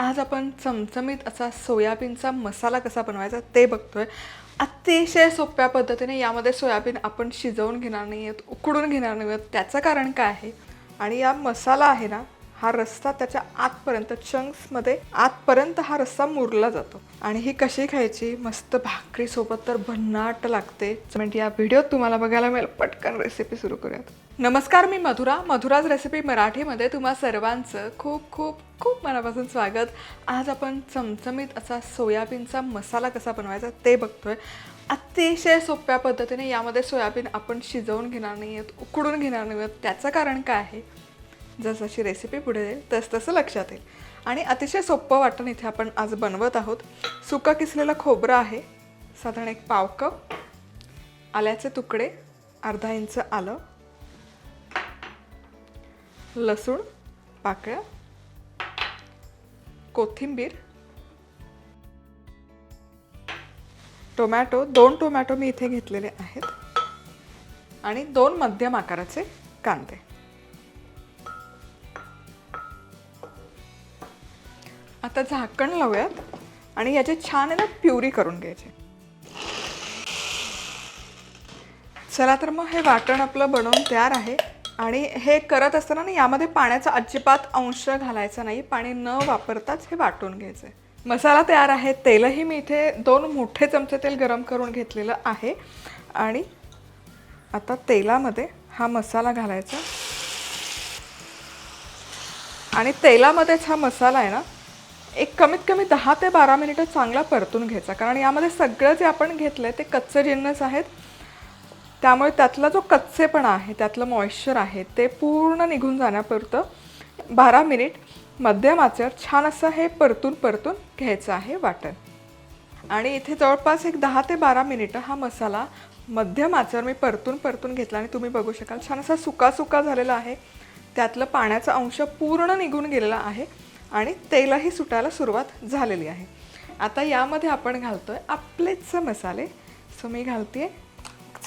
आज आपण चमचमीत असा सोयाबीनचा मसाला कसा बनवायचा ते बघतोय. अतिशय सोप्या पद्धतीने यामध्ये सोयाबीन आपण शिजवून घेणार नाही आहेत उकडून घेणार नाही आहेत. त्याचं कारण काय आहे? आणि या मसाला आहे ना हा रस्सा त्याच्या आतपर्यंत चंक्समध्ये आतपर्यंत हा रस्सा मुरला जातो. आणि ही कशी खायची? मस्त भाकरीसोबत तर भन्नाट लागते. म्हणजे या व्हिडिओत तुम्हाला बघायला मिळेल. पटकन रेसिपी सुरू करूयात. नमस्कार मी मधुरा. मधुराज रेसिपी मराठीमध्ये तुम्हा सर्वांचं खूप खूप खूप मनापासून स्वागत. आज आपण चमचमीत असा सोयाबीनचा मसाला कसा बनवायचा ते बघतोय. अतिशय सोप्या पद्धतीने यामध्ये सोयाबीन आपण शिजवून घेणार नाही आहेत उकडून घेणार नाही आहेत त्याचं कारण काय आहे? जसजशी रेसिपी पुढे जाईल तस तसं लक्षात येईल. आणि अतिशय सोपं वाटण इथे आपण आज बनवत आहोत. सुकं किसलेलं खोबरं आहे. साधारण एक पाव कप. आल्याचे तुकडे अर्धा इंच आलं. लसूण पाकळ्या. कोथिंबीर. टोमॅटो दोन टोमॅटो मी इथे घेतलेले आहेत. आणि दोन मध्यम आकाराचे कांदे. आता झाकण लावूयात आणि याचे छान आहे ना प्युरी करून घ्यायची. चला तर मग हे वाटण आपलं बनवून तयार आहे. आणि हे करत असताना ना यामध्ये पाण्याचा अजिबात अंश घालायचा नाही. पाणी न वापरताच हे वाटून घ्यायचं. आहे मसाला तयार आहे. तेलही मी इथे दोन मोठे चमचे तेल गरम करून घेतलेलं आहे. आणि आता तेलामध्ये हा मसाला घालायचा. आणि तेलामध्येच हा मसाला आहे ना एक कमीत कमी दहा ते बारा मिनिटं चांगला परतून घ्यायचा. कारण यामध्ये सगळं जे आपण घेतलं आहे ते कच्चे जिन्नस आहेत. त्यामुळे त्यातला जो कच्चेपणा आहे त्यातलं मॉइश्चर आहे ते पूर्ण निघून जाण्यापुरतं बारा मिनिट मध्यम आचेवर छान असं हे परतून परतून घ्यायचं आहे वाटण. आणि इथे जवळपास एक दहा ते बारा मिनिटं हा मसाला मध्यम आचेवर मी परतून परतून घेतला आणि तुम्ही बघू शकाल. छान असा सुका सुका झालेला आहे. त्यातलं पाण्याचा अंश पूर्ण निघून गेलेला आहे. आणि तेलही सुटायला सुरुवात झालेली आहे. आता यामध्ये आपण घालतो आहे आपलेच मसाले. सो मी घालते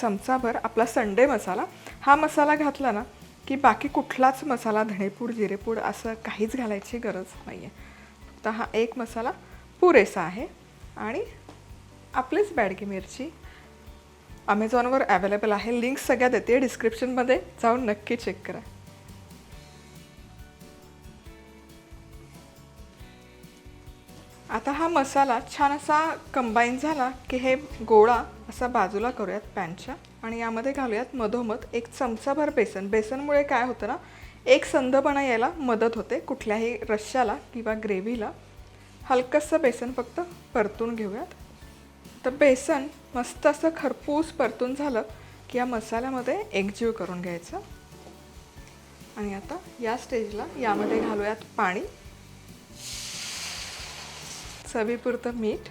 चमचाभर आपला संडे मसाला. हा मसाला घातला ना की बाकी कुठलाच मसाला धणेपूड जिरेपूड असं काहीच घालायची गरज नाही आहे फक्त हा एक मसाला पुरेसा आहे. आणि आपलीच बॅडगी मिरची अमेझॉनवर अवेलेबल आहे. लिंक सगळ्या देते. डिस्क्रिप्शनमध्ये जाऊन नक्की चेक करा. आता हा मसाला छान असा कंबाईन झाला की हे गोळा असा बाजूला करूयात पॅनच्या आणि यामध्ये घालूयात मधोमध. एक चमचाभर बेसन. बेसनमुळे काय होतं ना एक संधपणा यायला मदत होते कुठल्याही रश्श्याला किंवा ग्रेव्हीला. हलकंसं बेसन फक्त परतून घेऊयात. तर बेसन मस्त असं खरपूस परतून झालं की या मसाल्यामध्ये एकजीव करून घ्यायचं. आणि आता या स्टेजला यामध्ये घालूयात पाणी. चवीपुरतं मीठ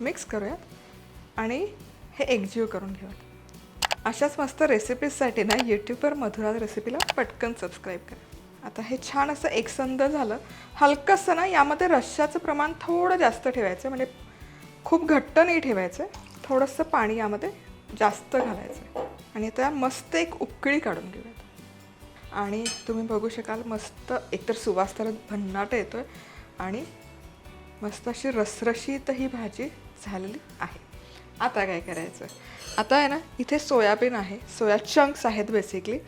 मिक्स करूयात आणि हे एकजीव करून घेऊयात. अशाच मस्त रेसिपीजसाठी ना यूट्यूबवर मधुरा रेसिपीला पटकन सबस्क्राईब करा. आता हे छान असं एकसंध झालं. हलकंसं ना यामध्ये रश्श्याचं प्रमाण थोडं जास्त ठेवायचं म्हणजे खूप घट्ट नाही ठेवायचं थोडंसं पाणी यामध्ये जास्त घालायचं आणि आता मस्त एक उकळी काढून घेऊयात. आणि तुम्ही बघू शकाल मस्त एकतर सुवास तर भन्नाट येतो आहे आणि मस्त अशी रसरशीत ही भाजी झालेली आहे. आता काय करायचं? आता आहे ना इथे सोयाबीन आहे. सोया चंक्स आहेत बेसिकली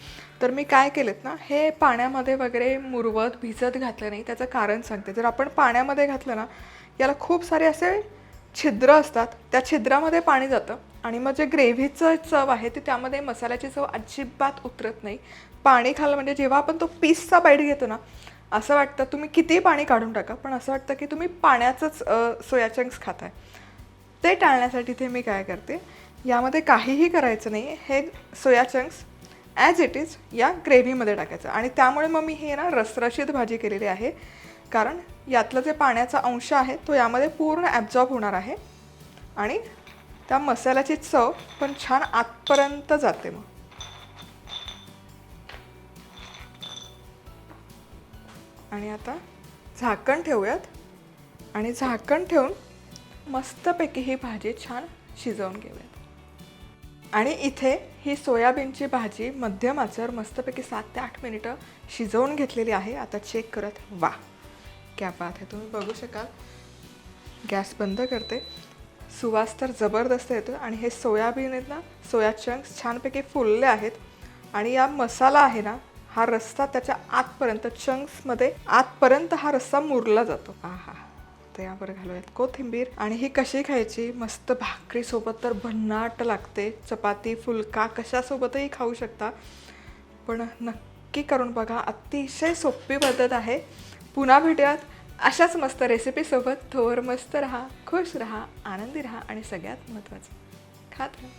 तर मी काय केलेत ना हे पाण्यामध्ये वगैरे मुरवत भिजत घातलं नाही त्याचं कारण सांगते. जर आपण पाण्यामध्ये घातलं ना याला खूप सारे असे छिद्र असतात. त्या छिद्रामध्ये पाणी जातं आणि मग जे ग्रेव्हीचं चव आहे ते त्यामध्ये मसाल्याची चव अजिबात उतरत नाही. पाणी खाल्लं म्हणजे जेव्हा आपण तो पीसचा बाईट घेतो ना असं वाटतं तुम्ही कितीही पाणी काढून टाका पण असं वाटतं की तुम्ही पाण्याचंच सोया चंक्स खाताय. ते टाळण्यासाठी ते मी काय करते यामध्ये काहीही करायचं नाही हे soya chunks as it is या ग्रेव्हीमध्ये टाकायचं. आणि त्यामुळे मग मी हे ना रसरशीत भाजी केलेली आहे कारण यातलं जे पाण्याचा अंश आहे तो यामध्ये पूर्ण ॲब्झॉर्ब होणार आहे. आणि त्या मसाल्याची चव पण छान आतपर्यंत जाते मग. आणि आता झाकण ठेवूयात. आणि झाकण ठेवून मस्तपैकी ही भाजी छान शिजवून घेऊयात. आणि इथे ही सोयाबीनची भाजी मध्यम मस्तपैकी सात ते आठ मिनिटं शिजवून घेतलेली आहे. आता चेक करत वा. क्या बात आहे तुम्ही बघू शकाल. गॅस बंद करते. सुवास तर जबरदस्त येतो आणि हे सोयाबीन आहेत ना सोया चंक्स छानपैकी फुलले आहेत. आणि या मसाला आहे ना हा रस्सा त्याच्या आतपर्यंत चंक्समध्ये आतपर्यंत हा रस्सा मुरला जातो. आहा हा यावर घालूयात कोथिंबीर. आणि ही कशी खायची? मस्त भाकरीसोबत तर भन्नाट लागते. चपाती फुलका कशासोबतही खाऊ शकता. पण नक्की करून बघा अतिशय सोपी पद्धत आहे. पुन्हा भेटूयात अशाच मस्त रेसिपीसोबत थोर मस्त राहा खुश राहा आनंदी राहा आणि सगळ्यात महत्त्वाचं खात राहा.